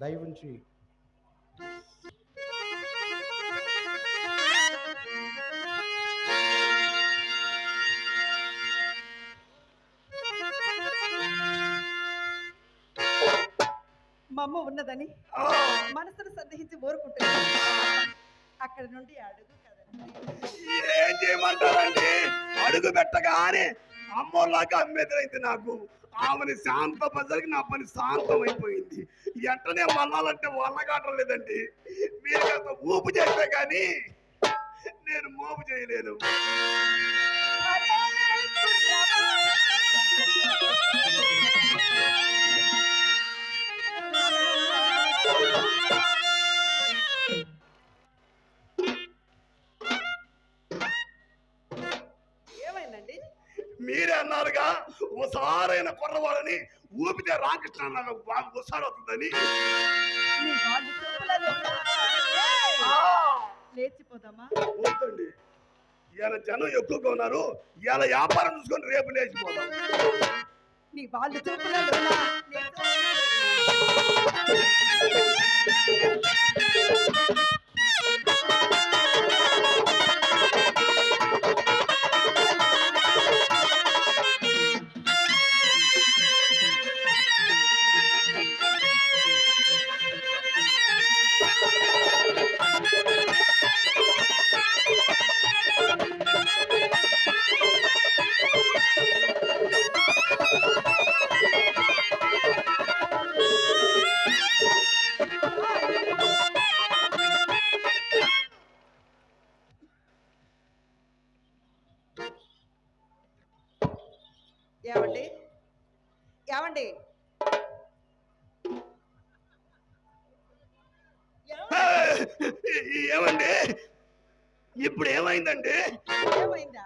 దయవుంచి. మా అమ్మ ఉన్నదని మనసును సందేహించి ఊరుకుంటుంది. అక్కడ నుండి అడుగు చేయమంటారండి? అడుగు పెట్టగానే అమ్మోళ్ళగా అమ్మేదైంది నాకు. ఆమెని శాంతపరిసరికి నా పని శాంతం అయిపోయింది ఎంటనే మళ్ళాలంటే వల్లగాటం లేదండి. మీరు కాస్త ఊపు చేస్తే కానీ నేను మోపు చేయలేను. ఏమైందండి? మీరే అన్నారుగా ఒకసారైన కుర్రవాళ్ళని ఊపితే రామకృష్ణ నాకు బాగా అవుతుందని నీ వాళ్ళు చూపులలో ఏయ్! లేచిపోదామా? వద్దండి ఇవాళ జనం ఎక్కువగా ఉన్నారు. ఇవాళ వ్యాపారం చూసుకొని రేపు లేచిపోతాం నీ వాళ్ళు చూపులలో ఏమండి ఏమండి ఏమండి? ఇప్పుడు ఏమైందండి? ఏమైందా?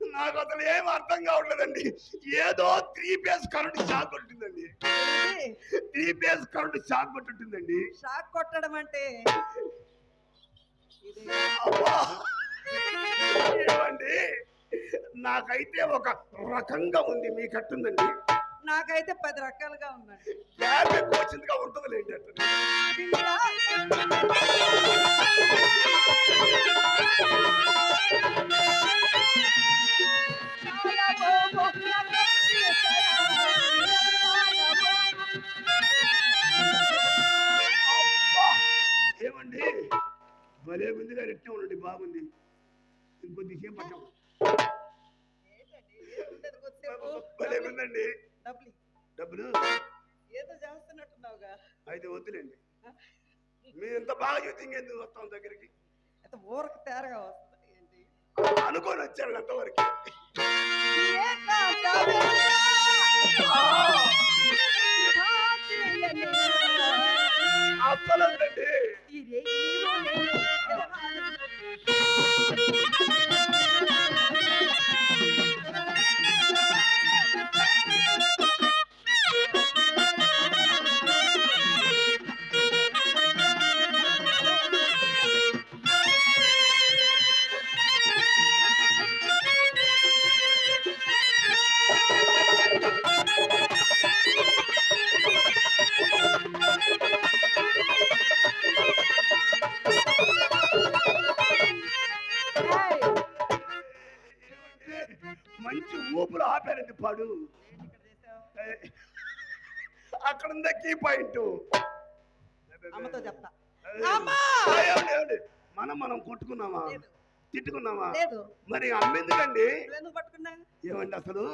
నాకు అసలు ఏం అర్థం కావట్లేదండి. ఏదో త్రీ ఫేజ్ కరెంట్ షాక్ కొట్టిందండి? త్రీ ఫేజ్ కరెంట్ షాక్ కొట్టిందండి. షాక్ కొట్టడం అంటే? ఏమండి? నాకైతే ఒక రకంగా ఉంది. మీ కట్టుందండి. నాకైతే పది రకాలుగా ఉందండి. ఎక్కువ వచ్చిందిగా ఉంటుంది లేండి! ఏమండి? భలే ఉంది గారు ఎట్టే ఉండండి బాగుంది. ఇంకొద్దిసేపు పట్టాం ఉందండి. డబ్బులు. ఏదో చేస్తున్నట్టున్నావుగా. అయితే వద్దులేండి. మీరు ఇంత బాగా చెప్తే ఇంకెందుకు వస్తాం దగ్గరికి? ఊరకు తేరగా వస్తుంది ఏంటి? అనుకొని వచ్చారు అంతవరకు. అసలు ఆపారండి పాడు. అక్కడ ఉందా కీ పాయింట్? మనం మనం కొట్టుకున్నామా? తిట్టుకున్నామా? మరి అమ్మెందుకండి? ఏమండి అసలు?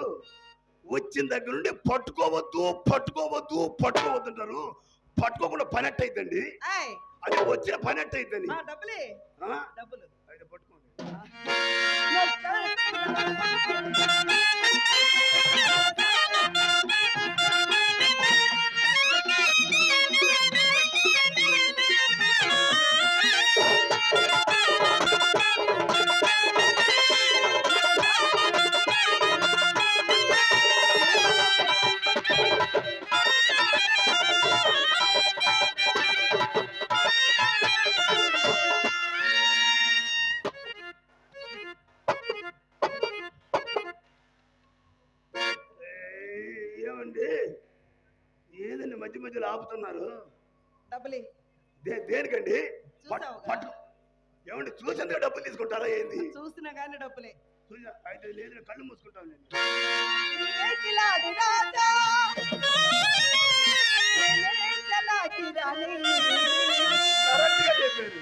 వచ్చిన దగ్గర నుండి పట్టుకోవద్దు పట్టుకోవద్దు పట్టుకోవద్దు అంటారు. పట్టుకోకుండా పని అట్టయిద్దండి ఏయ్, అది వచ్చిన పని అట్టయిద్దని ఆ డబ్బులే. పట్టుకోండి. Música మధ్యలో ఆపుతున్నారు. డబ్బులు దేనికండి? పట్టు ఏమండి చూసేందుకు డబ్బులు తీసుకుంటారా ఏంది? చూసినా గానీ డబ్బులే. అయితే లేదు కళ్ళు మూసుకుంటాను నేను. చెప్పారు.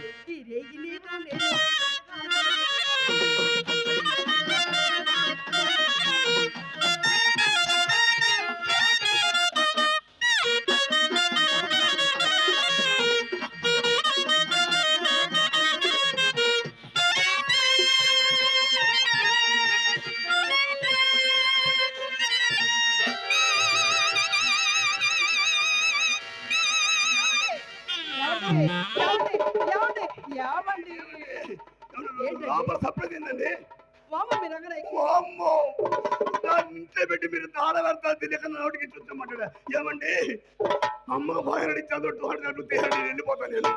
దాన్ని ఇంట్లో పెట్టి మీరు తాళ పెడతారు తెలియక నోటికి చూస్తామంటాడు ఏమండి అమ్మ బాగా వెళ్ళిపోతాను నేను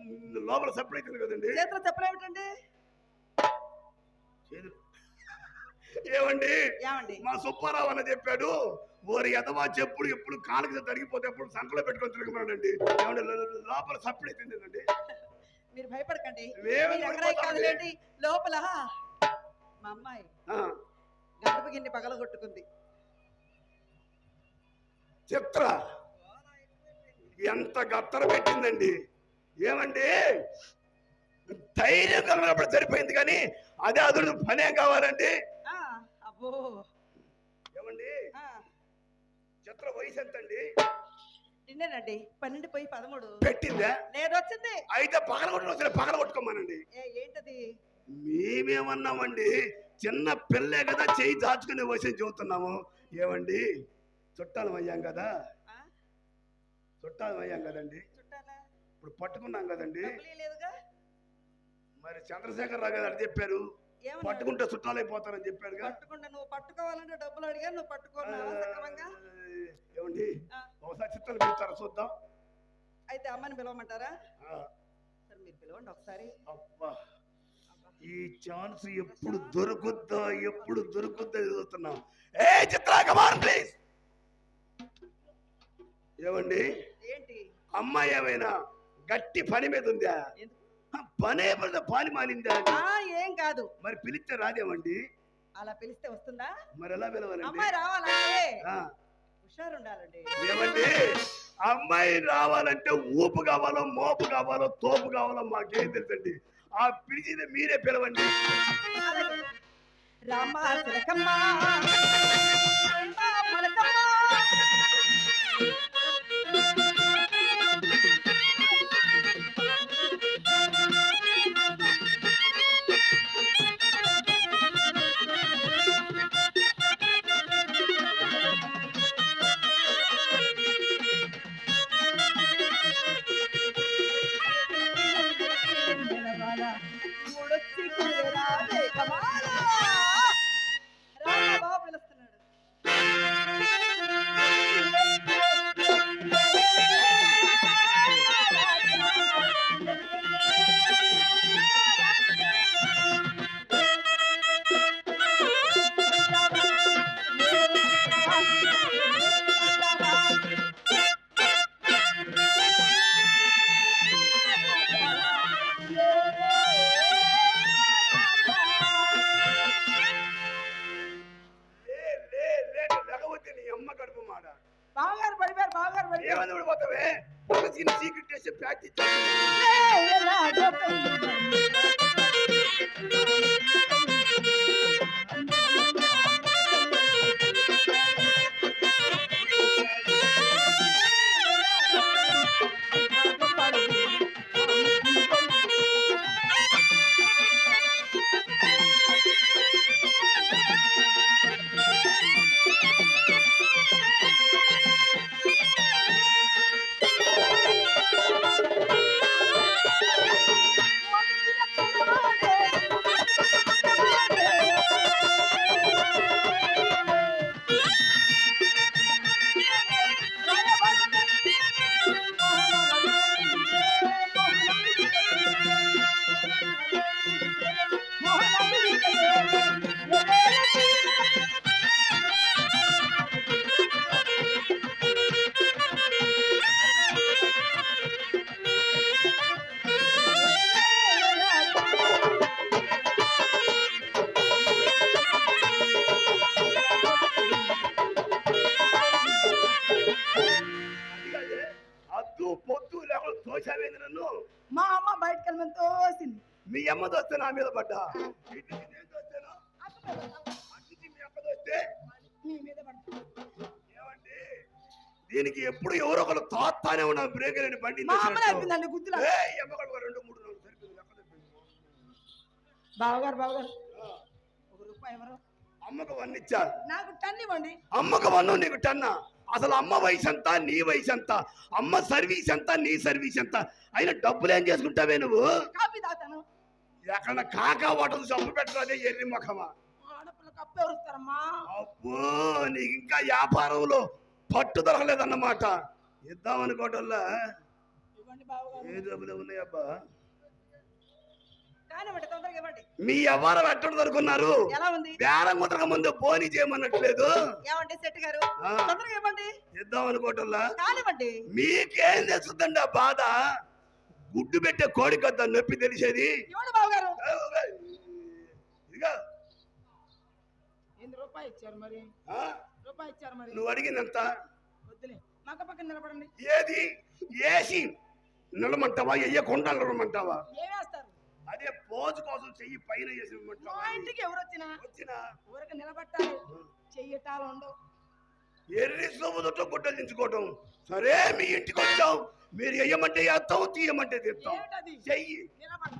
ఉమ్, లోపల సప్లై అవుతుంది కదండి చేతిలో చెప్పలేమిటండి చేదు- ఏమండి? ఏమండి? మా సుబ్బారావు అన్న చెప్పాడు ఓరి ఎదవా చెప్పుడు ఎప్పుడు కాలుకి తరిగిపోతే ఎప్పుడు సంకలో పెట్టుకొని తిరగమన్నాడండి ఏమండి లోపల సప్లై అవుతుందండి మీరు భయపడకండి. కాదులేండి లోపల మా అమ్మాయి గడప గిన్నె పగల కొట్టుకుంది చిత్ర ఎంత గత్తర పెట్టిందండి? ఏమండి? ధైర్యం కలిగినప్పుడు సరిపోయింది కానీ అదే అదుడు పనేం కావాలండి? అబ్బో. ఏమండి? చిత్ర వయసు ఎంతండి? నిన్నేనండి పన్నెండు పోయి పదమూడు. పెట్టిందా? నేను వచ్చింది అయితే పగల కొట్టుకుని సరే పగల కొట్టుకోమనండి ఏ ఏంటది? మేమేమన్నామండి చిన్న పిల్లే కదా చేయి దాచుకునే వయసు చెబుతున్నాము. ఏమండి? చుట్టాలం అయ్యాం కదా? చుట్టాలం అయ్యాం కదండి. చుట్టాలా? ఇప్పుడు పట్టుకున్నాం కదండి. మరి చంద్రశేఖర్ రావు గారు చెప్పారు. పట్టుకుంటే చుట్టాలైపోతారని చెప్పారుగా పట్టుకుండా నువ్వు పట్టుకోవాలంటే డబ్బులు అడిగా నువ్వు పట్టుకున్నావా సక్రమంగా ఏమండి. ఒకసారి చిత్రాలు పిలుస్తారా? చూద్దాం. అయితే అమ్మని పిలవమంటారా? సరే మీరు పిలవండి ఒకసారి. అబ్బా ఈ ఛాన్స్ ఎప్పుడు దొరుకుద్దా ఎప్పుడు దొరుకుద్దా చూస్తున్నాం ఏ చిత్రా కమాన్ ప్లీజ్ ఏమండి? ఏంటి? అమ్మాయి ఏమైనా గట్టి పని మీద ఉందా? పనే పడితే పాలి మాలిందా ఏం కాదు. మరి పిలిస్తే రాదేమండి? అలా పిలిస్తే వస్తుందా? మరి ఎలా పిలవాలండి? అమ్మాయి రావాలంటే హుషారు ఉండాలండి ఏమండి? అమ్మాయి రావాలంటే ఊపు కావాలో మోపు కావాలో తోపు కావాలో మాకేం తెలుసండి? ఆ పిలిచింది మీరే పిలవండి. రామ తోసింది మీ అమ్మ దోస్తే నా మీద పడ్డా? దీనికి ఎప్పుడు ఎవరో ఒకరు తాత్తానే ఉన్నా బ్రేక్ లేని బండి రెండు మూడు నాలుగు సరిపోయింది. బావగారు బావగారు. ఒక రూపాయి ఎవరు? అమ్మకు వన్ ఇచ్చా నాకు టన్ ఇవ్వండి. అమ్మకు వన్ను నీకు టన్నా. అసలు అమ్మ వయసు ఎంత నీ వయసు ఎంత? అమ్మ సర్వీస్ ఎంత నీ సర్వీస్ ఎంత? అయినా డబ్బులు ఏం చేసుకుంటావే నువ్వు? కాపీ తాగుతాను. ఎక్కడ కాకా వాటలు చంపు పెట్టరు అదే ఎర్రి ముఖమా? అబ్బో నీకు ఇంకా వ్యాపారంలో పట్టు దొరకలేదన్నమాట. ఇద్దాం అనుకోవటంలా? ఏ డబ్బులు ఉన్నాయబ్బా? మీ వ్యవహారం ఎక్కడ దొరుకున్నారు? ఎలా ఉంది? బేరం కుదరక ముందు పోనీ చేయమన్నట్లేదు. ఇద్దాం అనుకోవటంలా? మీకేం తెలుస్తుందండి ఆ బాధ? గుడ్డు పెట్టే కోడి కొద్ద నొప్పి తెలిసేది? ఇవ్వండి బావగారు? ఇదిగో. ఎన్ని రూపాయి ఇచ్చారు మరి? ఆ, రూపాయి ఇచ్చారు మరి? నువ్వు నిలబడండి. ఏది? ఏసి నిలమంటావా ఎయ్యకుండా నిలమంటావా ఏమేస్తారు అదే పోజు కోసం చెయ్యి పైన వేసి మా? ఇంటికి ఎవరు వచ్చినా? వచ్చిన? ఊరికి నిలబట్టాలి? చెయ్యటాలు ఉండవు. ఎర్రి సొమ్ముతో గుడ్డలు దించుకోవటం. సరే మీ ఇంటికి వచ్చాం మీరు వేయమంటే వేస్తాం తీయమంటే తీస్తాం చెయ్యి. నిలబడు.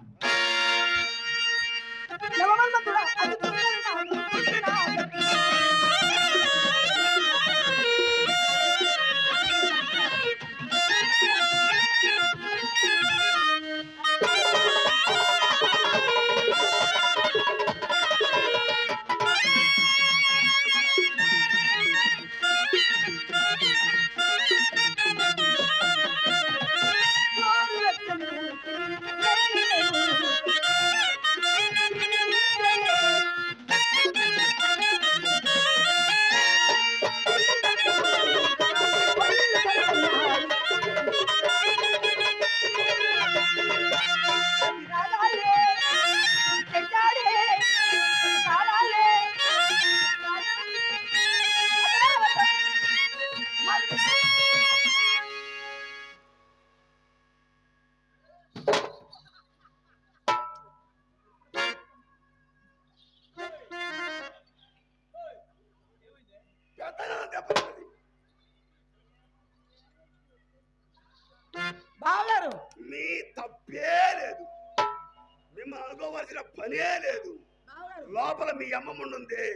ఉంది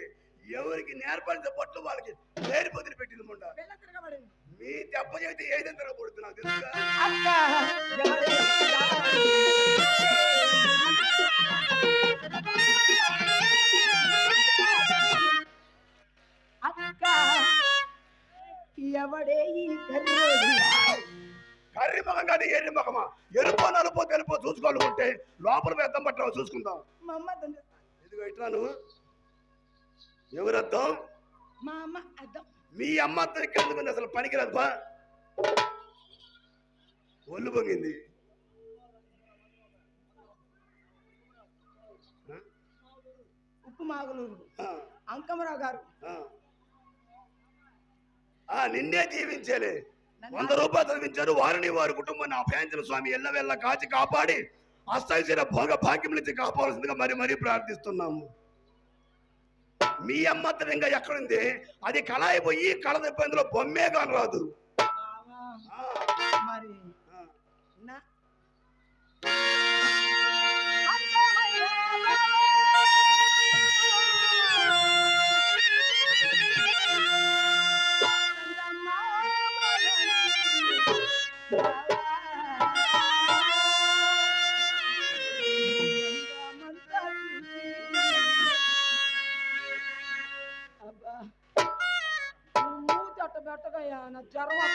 ఎవరికి నేర్పడిన పట్లు వాళ్ళకి నేరి పొదిలి పెట్టింది ముండ. మీ దెబ్బ చేతి ఏదైనా తెలుసుగా అక్క ఎవడే ఈ కర్రి ముఖం కాదు ఎర్రి ముఖమా? ఎరుపో నలుపో తెలుపో చూసుకోవాలనుకుంటే లోపల పెద్దం పట్ల చూసుకుందాం. మా అమ్మ చేస్తా. ఎవరర్థం? మా అమ్మ అర్థం. మీ అమ్మ అత్త ఇక్కడ? అసలు పనికిరాదు బా. ఒళ్ళు పొంగింది? ఉప్పు మాగులూరు అంకమరావు గారు. నిన్నే నన్ను వంద రూపాయలు చదివించారు వారిని వారి కుటుంబాన్ని ఆ ఫ్యాంచిన స్వామి. ఎల్లవెల్ల కాచి కాపాడి అస్థాయిసిన భోగ భాగ్యం నుంచి కాపాడాల్సిందిగా మరి మరీ ప్రార్థిస్తున్నాము. మీ అమ్మత్తం ఇంకా ఎక్కడుంది? అది కళాయి పోయి కళ ఇబ్బందిలో బొమ్మే కాని రాదు. Yeah. nos già roba